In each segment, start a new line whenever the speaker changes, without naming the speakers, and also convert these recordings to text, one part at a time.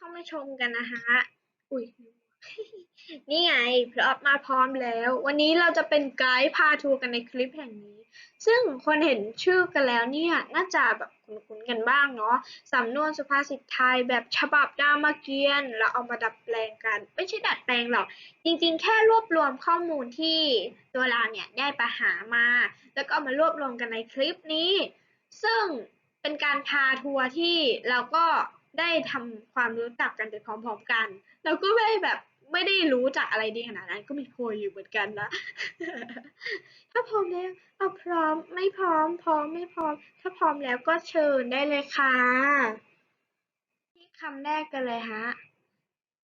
เข้ามาชมกันนะฮะอุ้ยนี่ไงพร้อมมาพร้อมแล้ว วันนี้เราจะเป็นไกด์พาทัวร์กันในคลิปแห่งนี้ ซึ่งคนเห็นชื่อกันแล้วเนี่ย น่าจะแบบคุ้นๆกันบ้างเนาะสำนวนสุภาษิตไทยแบบฉบับรามเกียรติ์แล้วเอามาดัดแปลงกัน ไม่ใช่ดัดแปลงหรอก จริงๆ แค่รวบรวมข้อมูลที่ตัวเราเนี่ยได้ไปหามา แล้วก็เอามารวบรวมกันในคลิปนี้ ซึ่งเป็นการพาทัวร์ที่เราก็ ได้ทำความรู้จักกันไปพร้อม ๆ กัน เราก็ไม่ได้แบบไม่ได้รู้จักอะไรดีขนาดนั้น ก็มีโพยอยู่เหมือนกันนะถ้าพร้อมแล้วเอาพร้อมไม่พร้อม พร้อมไม่พร้อม ถ้าพร้อมแล้วก็เชิญได้เลยค่ะที่คำแรกกันเลยฮะ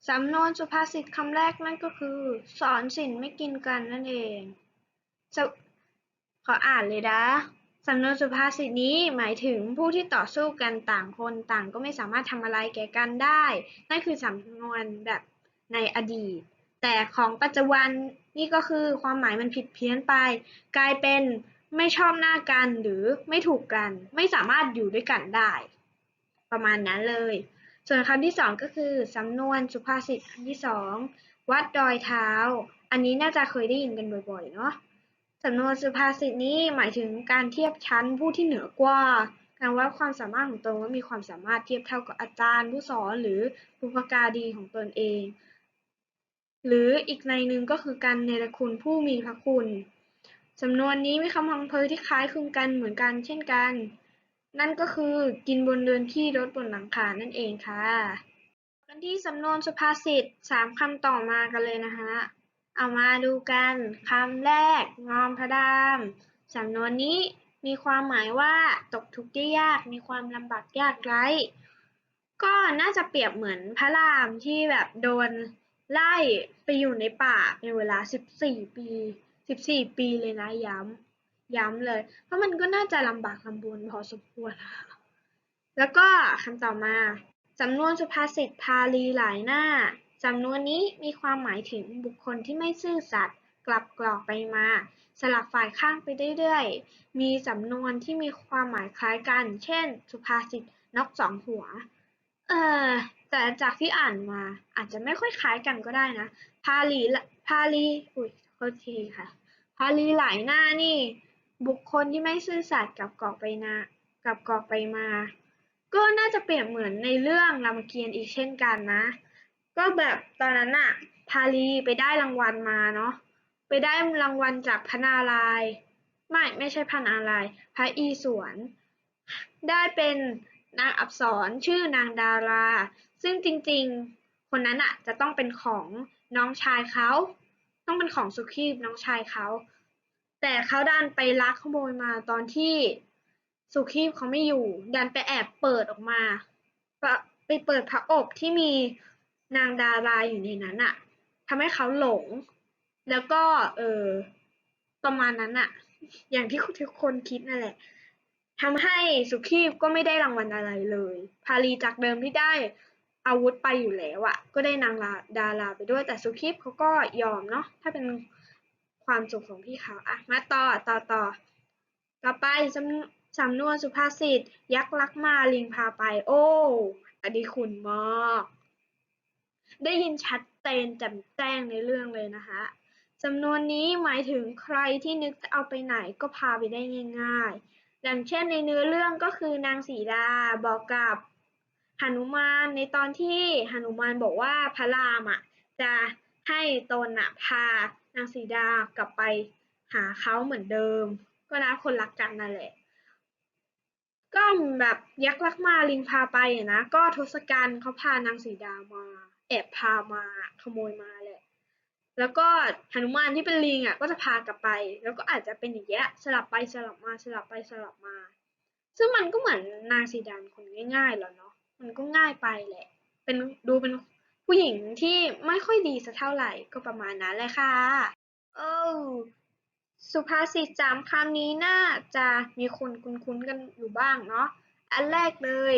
สำนวนสุภาษิตคำแรกนั่นก็คือ สอนสินไม่กินกันนั่นเองขออ่านเลยนะ สำนวนสุภาษิตนี้หมายถึงผู้ที่ต่อสู้กันต่างคนต่างก็ไม่สามารถทำอะไรแก่กันได้ นั่นคือสำนวนแบบในอดีต แต่ของปัจจุบันนี่ก็คือความหมายมันผิดเพี้ยนไป กลายเป็นไม่ชอบหน้ากันหรือไม่ถูกกัน ไม่สามารถอยู่ด้วยกันได้ ประมาณนั้นเลย ส่วนคำที่สองก็คือสำนวนสุภาษิตคำที่สองวัดดอยเท้า อันนี้น่าจะเคยได้ยินกันบ่อยๆเนาะ สำนวนสุภาษิตนี้หมายถึงการเทียบชั้นผู้ที่เหนือกว่า การวัดความสามารถของตนว่ามีความสามารถเทียบเท่ากับอาจารย์ ผู้สอนหรือบุพการีของตนเอง หรืออีกในหนึ่งก็คือการเนรคุณผู้มีพระคุณ สำนวนนี้มีคำพังเพยที่คล้ายคลึงกันเหมือนกันเช่นกัน นั่นก็คือกินบนเรือนขี้รถบนหลังคานั่นเองค่ะกันที่สำนวนสุภาษิตสามคำต่อมากันเลยนะคะ เอามาดูกันคำแรก งอมพระดามสำนวนนี้มีความหมายว่าตกทุกข์ได้ยากมีความลำบากยากไร้ก็น่าจะเปรียบเหมือนพระรามที่แบบโดนไล่ไปอยู่ในป่าเป็นเวลา 14 ปี 14 ปีเลยนะย้ำย้ำเลย เพราะมันก็น่าจะลำบากลำบนพอสมควรแล้วก็คำต่อมาสำนวนสุภาษิตพาลีหลายหน้า สำนวนนี้มีความหมายถึงบุคคลที่ไม่ซื่อสัตย์กลับกรอกไปมา สลับฝ่ายข้างไปเรื่อยๆ มีสำนวนที่มีความหมายคล้ายกัน เช่น สุภาษิตนกสองหัว เออแต่จากที่อ่านมาอาจจะไม่ค่อยคล้ายกันก็ได้นะ พาลีพาลีอุ้ยโทษทีค่ะ พาลีหลายหน้านี่ บุคคลที่ไม่ซื่อสัตย์กับกรอกไปนากับกรอกไปมา ก็น่าจะเปรียบเหมือนในเรื่องรามเกียรติ์อีกเช่นกันนะ ก็แบบตอนนั้นอะพาลีไปได้รางวัลมาเนาะไปได้รางวัลจากพระนารายณ์ไม่ไม่ใช่พระนารายณ์พระอีศวรได้เป็นนางอับสรชื่อนางดารา ซึ่งจริงๆ คนนั้นอะจะต้องเป็นของน้องชายเขาต้องเป็นของสุขีพน้องชายเขา แต่เขาดันไปลักขโมยมาตอนที่สุขีพเขาไม่อยู่ ดันไปแอบเปิดออกมา ไปเปิดพระอบที่มี นางดาราอยู่ในนั้นอะทำให้เขาหลง แล้วก็ เออประมาณนั้นอะอย่างที่ทุกคนคิดนั่นแหละทำให้สุขีพก็ไม่ได้รางวัลอะไรเลย พาลีจากเดิมที่ได้อาวุธไปอยู่แล้วอะก็ได้นางดาราไปด้วยแต่สุขีพเขาก็ยอมเนาะถ้าเป็นความสุขของพี่เขาอะมาต่อต่อต่อต่อไปสำสำนวนสุภาษิตยักษ์ลักมาลิงพาไป โอ้อันนี้คุณมาก ได้ยินชัดเจนแจ่มแจ้งในเรื่องเลยนะคะสำนวนนี้หมายถึงใครที่นึกจะเอาไปไหนก็พาไปได้ง่ายๆอย่างเช่นในเนื้อเรื่องก็คือนางสีดาบอกกับหนุมานในตอนที่หนุมานบอกว่าพระรามอะจะให้ตนอะพานางสีดากลับไปหาเขาเหมือนเดิม ก็นะคนรักกันนั่นแหละ ก็แบบยักษ์ลักมาลิงพาไปนะ ก็ทศกัณฐ์เขาพานางสีดามา แอบพามาขโมยมาแหละ แล้วก็หนุมานที่เป็นลิงอะก็จะพากลับไป แล้วก็อาจจะเป็นอย่างเงี้ยสลับไปสลับมาสลับไปสลับมา ซึ่งมันก็เหมือนนางสีดานคนง่ายๆแล้วเนาะมันก็ง่ายไปแหละ เป็นดูเป็นผู้หญิงที่ไม่ค่อยดีสักเท่าไหร่ก็ประมาณนั้นเลยค่ะเออสุภาษิตสามคำนี้น่าจะมีคนคุ้นๆกันอยู่บ้างเนาะอันแรกเลย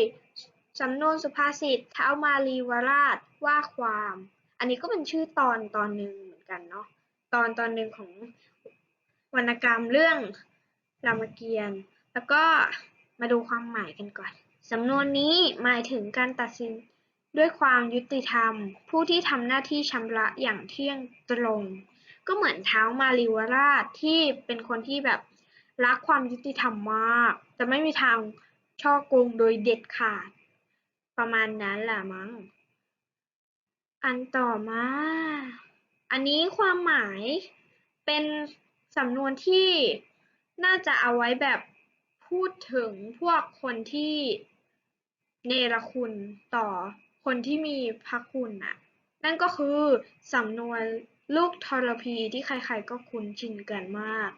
สำนวนสุภาษิตเท้ามาลีวราชว่าความ อันนี้ก็เป็นชื่อตอนตอนหนึ่งเหมือนกันเนาะตอนตอนหนึ่งของวรรณกรรมเรื่องรามเกียรติ์แล้วก็มาดูความหมายกันก่อนสำนวนนี้หมายถึงการตัดสินด้วยความยุติธรรม ผู้ที่ทำหน้าที่ชำระอย่างเที่ยงตรง ก็เหมือนเท้ามารีวราชที่เป็นคนที่แบบรักความยุติธรรมมาก จะไม่มีทางช่อโกงโดยเด็ดขาด ประมาณนั้นแหละมั้ง อันต่อมา อันนี้ความหมายเป็นสำนวนที่น่าจะเอาไว้แบบพูดถึงพวกคนที่เนรคุณต่อคนที่มีพระคุณน่ะ นั่นก็คือสำนวนลูกทรพีที่ใครๆก็คุ้นชินกันมาก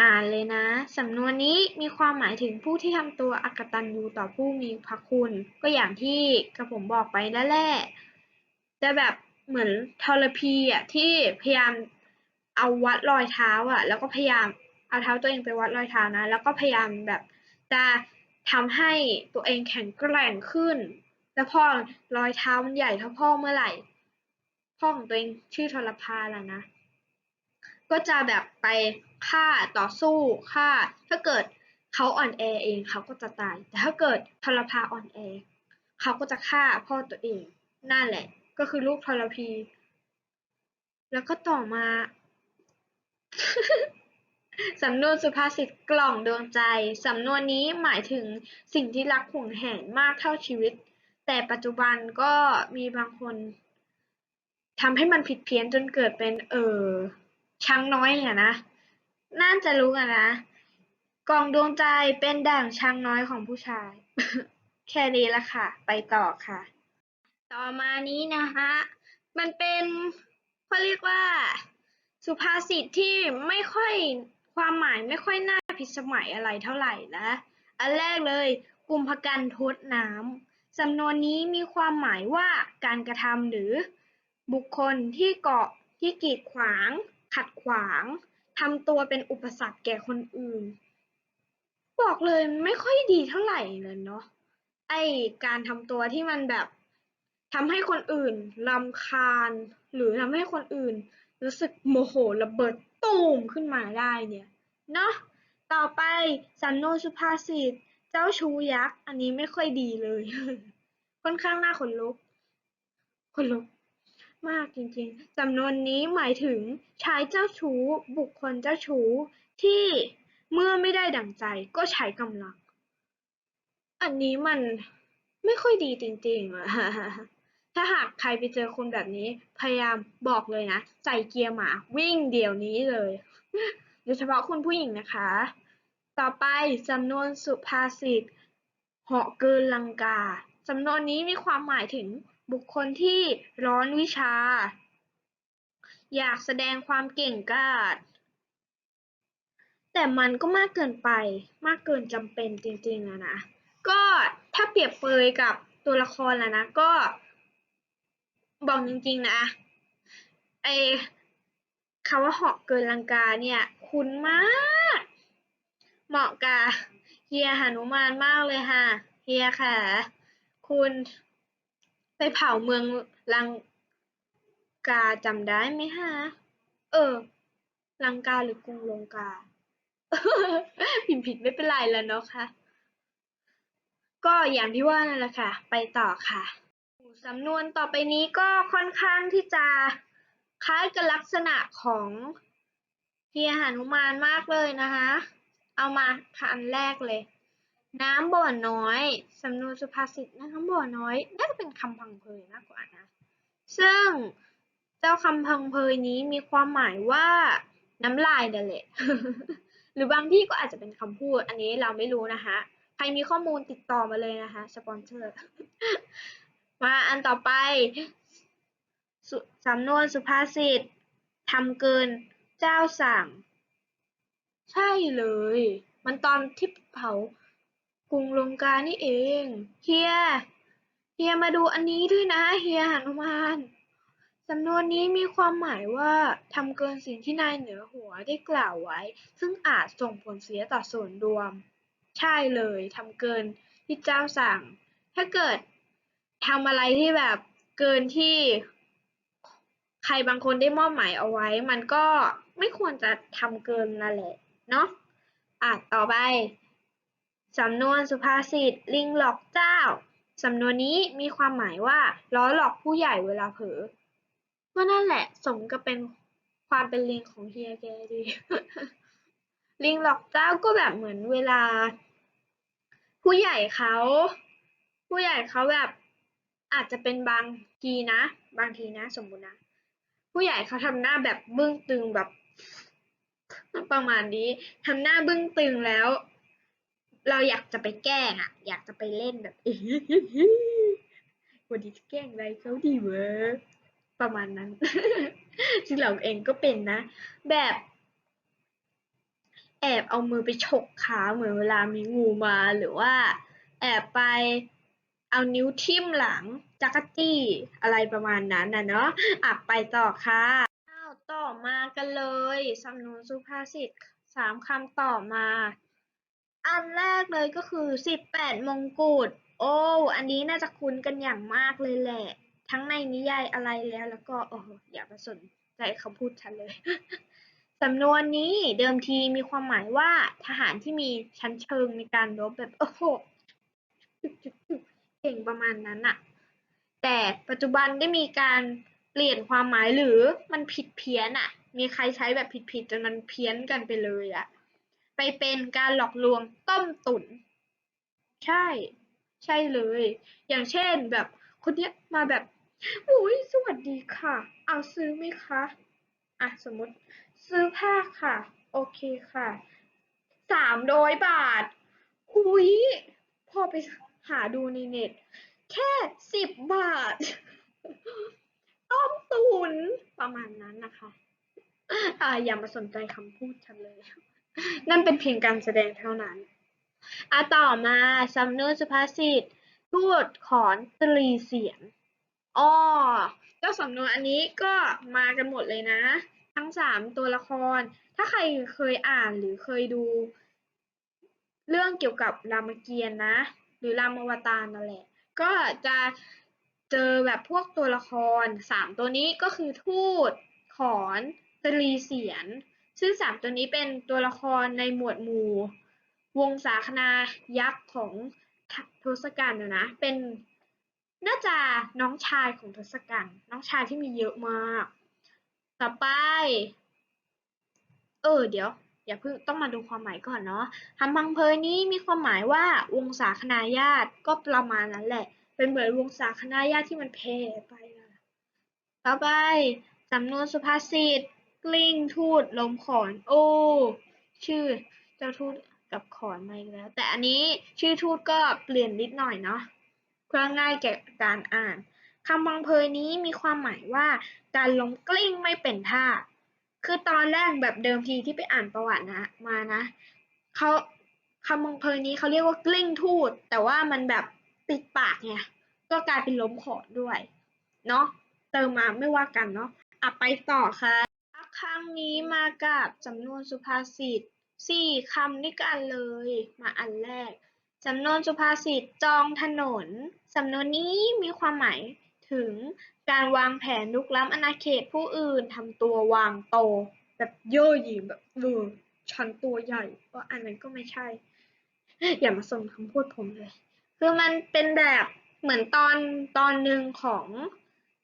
อ่านเลยนะ สำนวนนี้มีความหมายถึงผู้ที่ทำตัวอักตัญญูต่อผู้มีพระคุณ ก็อย่างที่กระผมบอกไปนั่นแหละจะแบบเหมือนทรพีอะที่พยายามเอาวัดรอยเท้าอะ แล้วก็พยายามเอาเท้าตัวเองไปวัดรอยเท้านะ แล้วก็พยายามแบบจะทำให้ตัวเองแข็งแกร่งขึ้น แล้วพอรอยเท้ามันใหญ่เท่าพ่อเมื่อไหร่ พ่อของตัวเองชื่อทรพาแหละนะ ก็จะแบบไป ฆ่าต่อสู้ฆ่า ถ้าเกิดเขาอ่อนแอเองเขาก็จะตาย แต่ถ้าเกิดทรพาอ่อนแอเขาก็จะฆ่าพ่อตัวเองนั่นแหละ ก็คือลูกทรพี แล้วก็ต่อมา สำนวนสุภาษิตกล่องดวงใจ สำนวนนี้หมายถึงสิ่งที่รักห่วงแหนมากเท่าชีวิต แต่ปัจจุบันก็มีบางคนทำให้มันผิดเพี้ยนจนเกิดเป็น เออช้างน้อยเนี่ยนะ น่าจะรู้กันนะ กล่องดวงใจเป็นด่างช้างน้อยของผู้ชาย แค่นี้ละค่ะ ไปต่อค่ะ ต่อมานี้นะคะมันเป็นเขาเรียกว่า สุภาษิตที่ไม่ค่อยความหมายไม่ค่อยน่าพิสมัยอะไรเท่าไหร่นะ อันแรกเลยกุมภกันทดน้ำสำนวนนี้มีความหมายว่าการกระทำหรือบุคคลที่เกาะที่กีดขวาง ขัดขวาง ทำตัวเป็นอุปสรรคแก่คนอื่น บอกเลยไม่ค่อยดีเท่าไหร่เลยเนาะไอการทำตัวที่มันแบบทำให้คนอื่นรำคาญ หรือทำให้คนอื่น รู้สึกโมโหระเบิดตูมขึ้นมาได้เนี่ยเนาะต่อไปสำนวนสุภาษิตเจ้าชูยักษ์ อันนี้ไม่ค่อยดีเลย ค่อนข้างน่าขนลุกขนลุก มากจริงๆ สำนวนนี้หมายถึงชายเจ้าชู้ บุคคลเจ้าชู้ ที่เมื่อไม่ได้ดั่งใจก็ใช้กำลัง อันนี้มันไม่ค่อยดีจริงๆอะถ้าหากใครไปเจอคนแบบนี้ พยายามบอกเลยนะ ใส่เกียร์หมา วิ่งเดี๋ยวนี้เลยโดยเฉพาะคุณผู้หญิงนะคะ ต่อไปสำนวนสุภาษิตเหาะเกินลังกาสำนวนนี้มีความหมายถึง บุคคลที่ร้อนวิชา อยากแสดงความเก่งกาจแต่มันก็มากเกินไปมากเกินจำเป็นจริงๆอะนะก็ถ้าเปรียบเปยกับตัวละครแล้วนะก็บอกจริงๆนะไอคำว่าเหาะเกินลังกาเนี่ยคุ้นมาก เหมาะกับเฮียหนุมานมากเลยค่ะเฮียค่ะ คุณ ไปเผาเมืองลังกาจำได้ไหมฮะ เออ ลังกาหรือกรุงลงกาพิมพ์ผิดไม่เป็นไรแล้วเนาะค่ะ ก็อย่างที่ว่านั่นแหละค่ะ ไปต่อค่ะ สำนวนต่อไปนี้ก็ค่อนข้างที่จะคล้ายกับลักษณะของเฮียหนุมานมากเลยนะคะ เอามาคันแรกเลย น้ำบ่อน้อย สำนวนสุภาษิตน้ำบ่อน้อยน่าจะเป็นคำพังเพยมากกว่านะ ซึ่งเจ้าคำพังเพยนี้มีความหมายว่าน้ำลายนั่นแหละหรือบางที่ก็อาจจะเป็นคำพูด อันนี้เราไม่รู้นะคะใครมีข้อมูลติดต่อมาเลยนะคะสปอนเซอร์มาอันต่อไปสสำนวนสุภาษิตทำเกินเจ้าสั่ง ใช่เลย มันตอนที่เผา กรุงลงกานี่เอง เฮีย เฮียมาดูอันนี้ด้วยนะ เฮียหนุมานสำนวนนี้มีความหมายว่าทำเกินสิ่งที่นายเหนือหัวได้กล่าวไว้ ซึ่งอาจส่งผลเสียต่อส่วนรวม ใช่เลยทำเกินที่เจ้าสั่ง ถ้าเกิดทำอะไรที่แบบเกินที่ใครบางคนได้มอบหมายเอาไว้ มันก็ไม่ควรจะทำเกินนั่นแหละเนาะอะต่อไป สำนวนสุภาษิตลิงหลอกเจ้า สำนวนนี้มีความหมายว่าล้อหลอกผู้ใหญ่เวลาเผลอก็นั่นแหละสมกับเป็นความเป็นลิงของเฮียแกดี ลิงหลอกเจ้าก็แบบเหมือนเวลา ผู้ใหญ่เขา ผู้ใหญ่เขาแบบอาจจะเป็นบางทีนะ บางทีนะ สมมุตินะ ผู้ใหญ่เขาทำหน้าแบบบึ้งตึงแบบ ประมาณนี้ทำหน้าบึ้งตึงแล้ว เราอยากจะไปแกล้งอะ อยากจะไปเล่นแบบวันนี้จะแกล้งอะไรเขาดีเวะประมาณนั้น ซึ่งเราเองก็เป็นนะ แบบ แอบเอามือไปฉกขาเหมือนเวลามีงูมาหรือว่า แอบไปเอานิ้วทิ่มหลังจักรจี้อะไรประมาณนั้นนะเนาะอะไปต่อค่ะต่อมากันเลยสำนวนสุภาษิตสามคำต่อมา อันแรกเลยก็คือสิบแปดมงกุฎ โอ้ อันนี้น่าจะคุ้นกันอย่างมากเลยแหละ ทั้งในนิยายอะไรแล้วแล้วก็โอ้อย่ามาสนใจคำพูดฉันเลย สำนวนนี้เดิมทีมีความหมายว่าทหารที่มีชั้นเชิงในการรบแบบโอ้โหเก่งประมาณนั้นอะแต่ปัจจุบันได้มีการเปลี่ยนความหมายหรือมันผิดเพี้ยนอะมีใครใช้แบบผิดๆจนมันเพี้ยนกันไปเลยอะ ไปเป็นการหลอกลวงต้มตุ๋นใช่ ใช่เลย อย่างเช่นแบบคนเนี้ยมาแบบอุ้ยสวัสดีค่ะ เอาซื้อไหมคะอะสมมติ ซื้อผ้าค่ะ โอเคค่ะสามร้อยบาทหุยพอไปหาดูในเน็ต แค่สิบบาท ต้มตุนประมาณนั้นนะคะ อ่าอย่ามาสนใจคำพูดฉันเลย นั่นเป็นเพียงการแสดงเท่านั้นอะต่อมาสำนวนสุภาษิตพูดขอนตรีเสียงอ้อเจ้าสำนวนอันนี้ก็มากันหมดเลยนะ ทั้งสามตัวละคร ถ้าใครเคยอ่านหรือเคยดู เรื่องเกี่ยวกับรามเกียรตินะ หรือรามอวตารนั่นแหละ ก็จะเจอแบบพวกตัวละครสามตัวนี้ก็คือทูตขอนตรีเสียน ซึ่งสามตัวนี้เป็นตัวละครในหมวดหมู่ วงสาคนายักษ์ของทศกัณฐ์นะนะ เป็นน่าจะน้องชายของทศกัณฐ์น้องชายที่มีเยอะมาก ต่อไป เออ เดี๋ยว อย่าเพิ่งต้องมาดูความหมายก่อนเนาะคำพังเพยนี้มีความหมายว่าวงศาคณาญาติก็ประมาณนั้นแหละ เป็นเหมือนวงศาคณาญาติที่มันแผ่ไปนะต่อไปสำนวนสุภาษิต กลิ้งทูดลมขอน โอ้ ชื่อเจ้าทูตกับขอนมาอีกแล้ว แต่อันนี้ชื่อทูตก็เปลี่ยนนิดหน่อยเนาะเพื่อง่ายแก่การอ่านคำพังเพยนี้มีความหมายว่าการล้มกลิ้งไม่เป็นท่า คือตอนแรกแบบเดิมทีที่ไปอ่านประวัตินะมานะเขาคำพังเพยนี้เขาเรียกว่ากลิ้งทูตแต่ว่ามันแบบติดปากไงก็กลายเป็นล้มขอนด้วย เนาะเติมมาไม่ว่ากันเนาะอะไปต่อค่ะ ครั้งนี้มากับจำนวนสุภาษิตสี่คำด้วยกันเลย มาอันแรก สำนวนสุภาษิตจองถนน สำนวนนี้มีความหมายถึงการวางแผนลุกล้ำอาณาเขตผู้อื่นทำตัววางโต แบบเย่อหยิ่งแบบเออฉันตัวใหญ่ก็อันนั้นก็ไม่ใช่ อย่ามาส่งคำพูดผมเลย คือมันเป็นแบบเหมือนตอนตอนหนึ่งของ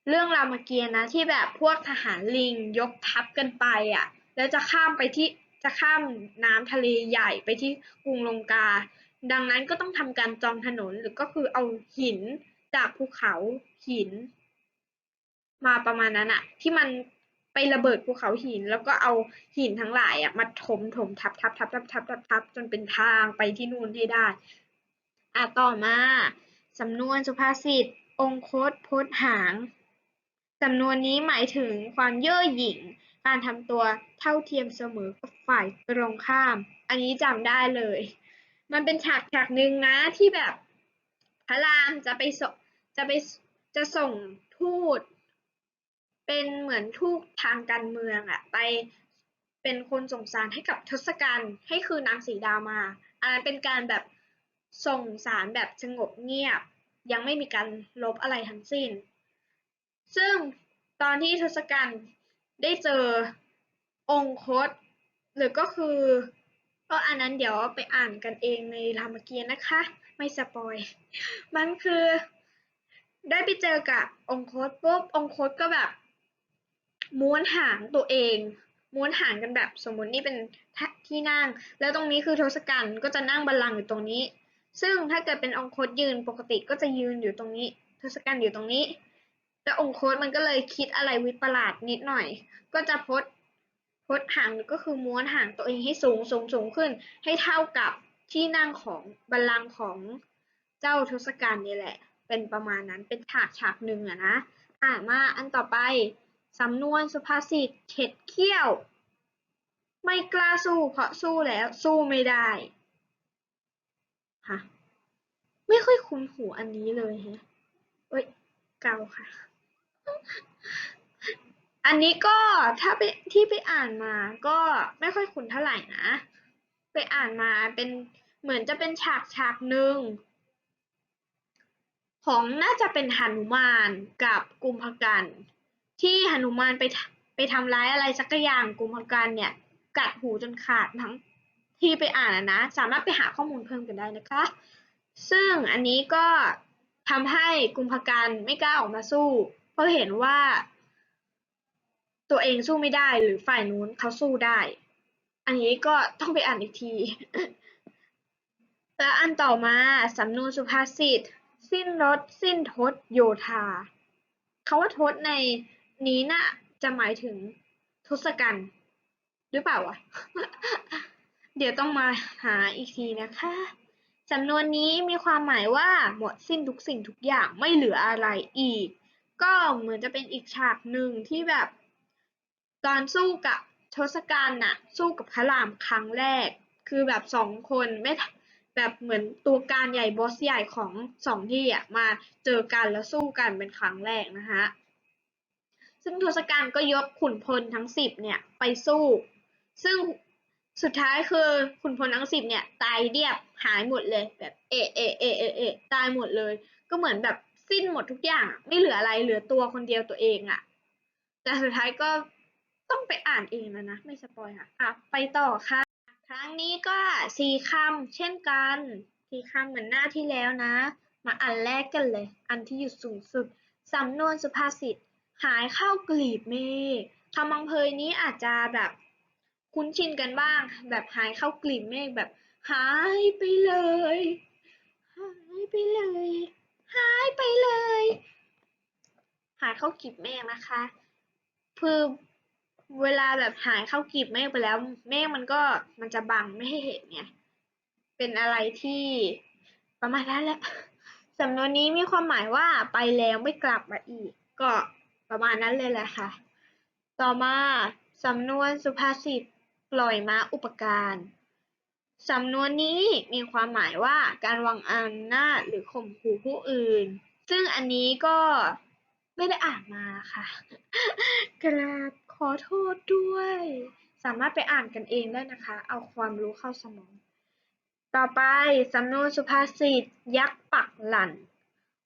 เรื่องรามเกียรติ์นะที่แบบพวกทหารลิงยกทัพกันไปอะ แล้วจะข้ามไปที่จะข้ามน้ำทะเลใหญ่ไปที่กรุงลงกา ดังนั้นก็ต้องทำการจองถนนหรือก็คือเอาหินจากภูเขาหิน มาประมาณนั้นอะที่มันไประเบิดภูเขาหิน แล้วก็เอาหินทั้งหลายอะมาถมถมทับทับทับทับทับทับทับจนเป็นทางไปที่นู่นให้ได้อะต่อมาสำนวนสุภาษิต องคตพจน์หาง สำนวนนี้หมายถึงความเย่อหยิ่ง การทำตัวเท่าเทียมเสมอกับฝ่ายตรงข้าม อันนี้จำได้เลย มันเป็นฉากฉากหนึ่งนะที่แบบพระรามจะไปส่งจะไปจะส่งทูต เป็นเหมือนทูตทางการเมืองอะไปเป็นคนส่งสารให้กับทศกัณฐ์ให้คืนนางสีดามา อันนั้นเป็นการแบบส่งสารแบบสงบเงียบ ยังไม่มีการลบอะไรทั้งสิ้น ซึ่งตอนที่ทศกัณฐ์ได้เจอองคต หรือก็คือก็อันนั้นเดี๋ยวไปอ่านกันเองในรามเกียรติ์นะคะ ไม่สปอย มันคือได้ไปเจอกับองคตปุ๊บองคตก็แบบม้วนหางตัวเอง ม้วนหางกันแบบสมมตินี่เป็นที่นั่ง แล้วตรงนี้คือทศกัณฐ์ก็จะนั่งบัลลังก์อยู่ตรงนี้ ซึ่งถ้าเกิดเป็นองคตยืนปกติก็จะยืนอยู่ตรงนี้ ทศกัณฐ์อยู่ตรงนี้ แล้วองคตมันก็เลยคิดอะไรวิปลาสนิดหน่อย ก็จะพดพดห่างก็คือม้วนห่างตัวเองให้สูงสูงสูงขึ้น ให้เท่ากับที่นั่งของบัลลังก์ของเจ้าทศกัณฐ์นี่แหละ เป็นประมาณนั้นเป็นฉากฉากหนึ่งอะนะอ่ามาอันต่อไปสำนวนสุภาษิตเข็ดเขี้ยว ไม่กล้าสู้เพราะสู้แล้วสู้ไม่ได้ฮะไม่ค่อยคุ้นหูอันนี้เลยฮะเอ้ยเกาค่ะ อันนี้ก็ถ้าไปที่ไปอ่านมาก็ไม่ค่อยคุ้นเท่าไหร่นะ ไปอ่านมาเป็นเหมือนจะเป็นฉากฉากหนึ่งของน่าจะเป็นหนุมานกับกุมภกัน ที่หนุมานไปไปทำร้ายอะไรสักอย่างกุมภกันเนี่ยกัดหูจนขาดทั้งที่ไปอ่านนะ สามารถไปหาข้อมูลเพิ่มกันได้นะคะ ซึ่งอันนี้ก็ทำให้กุมภกันไม่กล้าออกมาสู้ เพราะเห็นว่า ตัวเองสู้ไม่ได้หรือฝ่ายนู้นเขาสู้ได้ อันนี้ก็ต้องไปอ่านอีกที และอันต่อมาสำนวนสุภาษิตสิ้นรถสิ้นทศโยธาคาว่าทศในนี้น่ะจะหมายถึงทศกัณฐ์หรือเปล่าวะ เดี๋ยวต้องมาหาอีกทีนะคะสำนวนนี้มีความหมายว่าหมดสิ้นทุกสิ่งทุกอย่างไม่เหลืออะไรอีก ก็เหมือนจะเป็นอีกฉากหนึ่งที่แบบตอนสู้กับทศกัณฐ์น่ะ สู้กับพระรามครั้งแรก คือแบบสองคนไม่แบบเหมือนตัวการใหญ่บอสใหญ่ของสองที่อะมาเจอกันแล้วสู้กันเป็นครั้งแรกนะคะซึ่งทศกัณฐ์ก็ยกขุนพลทั้งสิบเนี่ยไปสู้ ซึ่งสุดท้ายคือขุนพลทั้งสิบเนี่ยตายเรียบหายหมดเลยแบบเอะเอะเอะเอะเอะตายหมดเลย ก็เหมือนแบบ สิ้นหมดทุกอย่าง ไม่เหลืออะไรเหลือตัวคนเดียวตัวเองอะ่ะแต่สุดท้ายก็ต้องไปอ่านเองแล้วนะ ไม่สปอยค่ะอะ ไปต่อค่ะ ครั้งนี้ก็สี่คำเช่นกันสี่คำเหมือนหน้าที่แล้วนะ มาอันแรกกันเลย อันที่อยู่สูงสุดสำนวนสุภาษิตหายเข้ากลีบเมฆคำบังเพยนี้อาจจะแบบคุ้นชินกันบ้าง แบบหายเข้ากลีบเมฆแบบหายไปเลย หายไปเลย หายไปเลย หายเข้ากลีบเมฆนะคะคือเวลาแบบหายเข้ากลีบเมฆไปแล้ว เมฆมันก็มันจะบังไม่ให้เห็นไงเป็นอะไรที่ประมาณนั้นแหละสำนวนนี้มีความหมายว่าไปแล้วไม่กลับมาอีก ก็ประมาณนั้นเลยแหละค่ะ ต่อมาสำนวนสุภาษิตปล่อยม้าอุปการ สำนวนนี้มีความหมายว่าการวางอำนาจหรือข่มขู่ผู้อื่น ซึ่งอันนี้ก็ไม่ได้อ่านมาค่ะ กราบขอโทษด้วย สามารถไปอ่านกันเองได้นะคะ เอาความรู้เข้าสมอง ต่อไปสำนวนสุภาษิตยักษ์ปักหลัน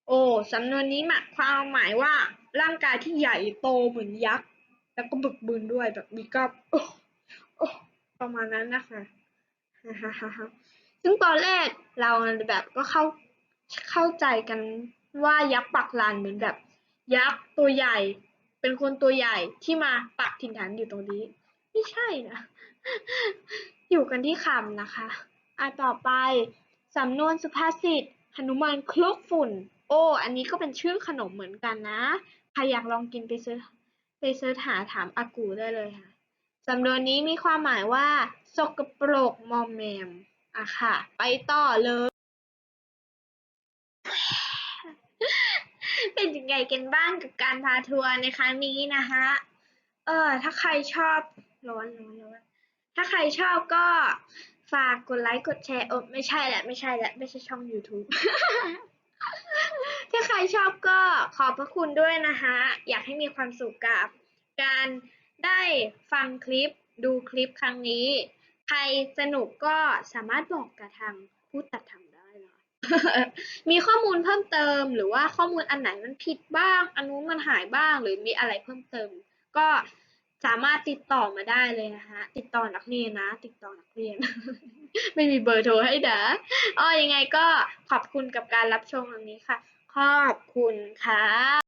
โอ้สำนวนนี้หมายความหมายว่า ร่างกายที่ใหญ่โตเหมือนยักษ์ แล้วก็บึกบืนด้วยแบบมีกล้ามโอ้ประมาณนั้นนะคะ ซึ่งตอนแรกเราแบบก็เข้าเข้าใจกันว่ายักษ์ปักลั่นเหมือนแบบ ยักษ์ตัวใหญ่ เป็นคนตัวใหญ่ที่มาปักถิ่นฐานอยู่ตรงนี้ ไม่ใช่นะ อยู่กันที่คำนะคะอะต่อไปสำนวนสุภาษิตหนุมานคลุกฝุ่น โอ้ อันนี้ก็เป็นชื่อขนมเหมือนกันนะ ใครอยากลองกินไปเซิร์ชไปเซิร์ชหาถามอากูได้เลยค่ะ สำนวนนี้มีความหมายว่า สกปรกมอมแมมอะค่ะ ไปต่อเลย เป็นยังไงกันบ้างกับการพาทัวร์ในครั้งนี้นะคะเออ ถ้าใครชอบร้อนร้อนร้อนถ้าใครชอบก็ฝากกดไลค์กดแชร์เออไม่ใช่แหละ ไม่ใช่แหละ ไม่ใช่ช่อง YouTube ถ้าใครชอบก็ขอบพระคุณด้วยนะคะ อยากให้มีความสุขกับการ ได้ฟังคลิปดูคลิปครั้งนี้ ใครสนุกก็สามารถบอกกับทางผู้ตัดทำได้เลยมีข้อมูลเพิ่มเติม หรือว่าข้อมูลอันไหนมันผิดบ้าง อันนู้นมันหายบ้าง หรือมีอะไรเพิ่มเติม ก็สามารถติดต่อมาได้เลยนะคะติดต่อนักเรียนนะ ติดต่อนักเรียน ไม่มีเบอร์โทรให้นะอ้อยังไงก็ขอบคุณกับการรับชมวันนี้ค่ะ ขอบคุณค่ะ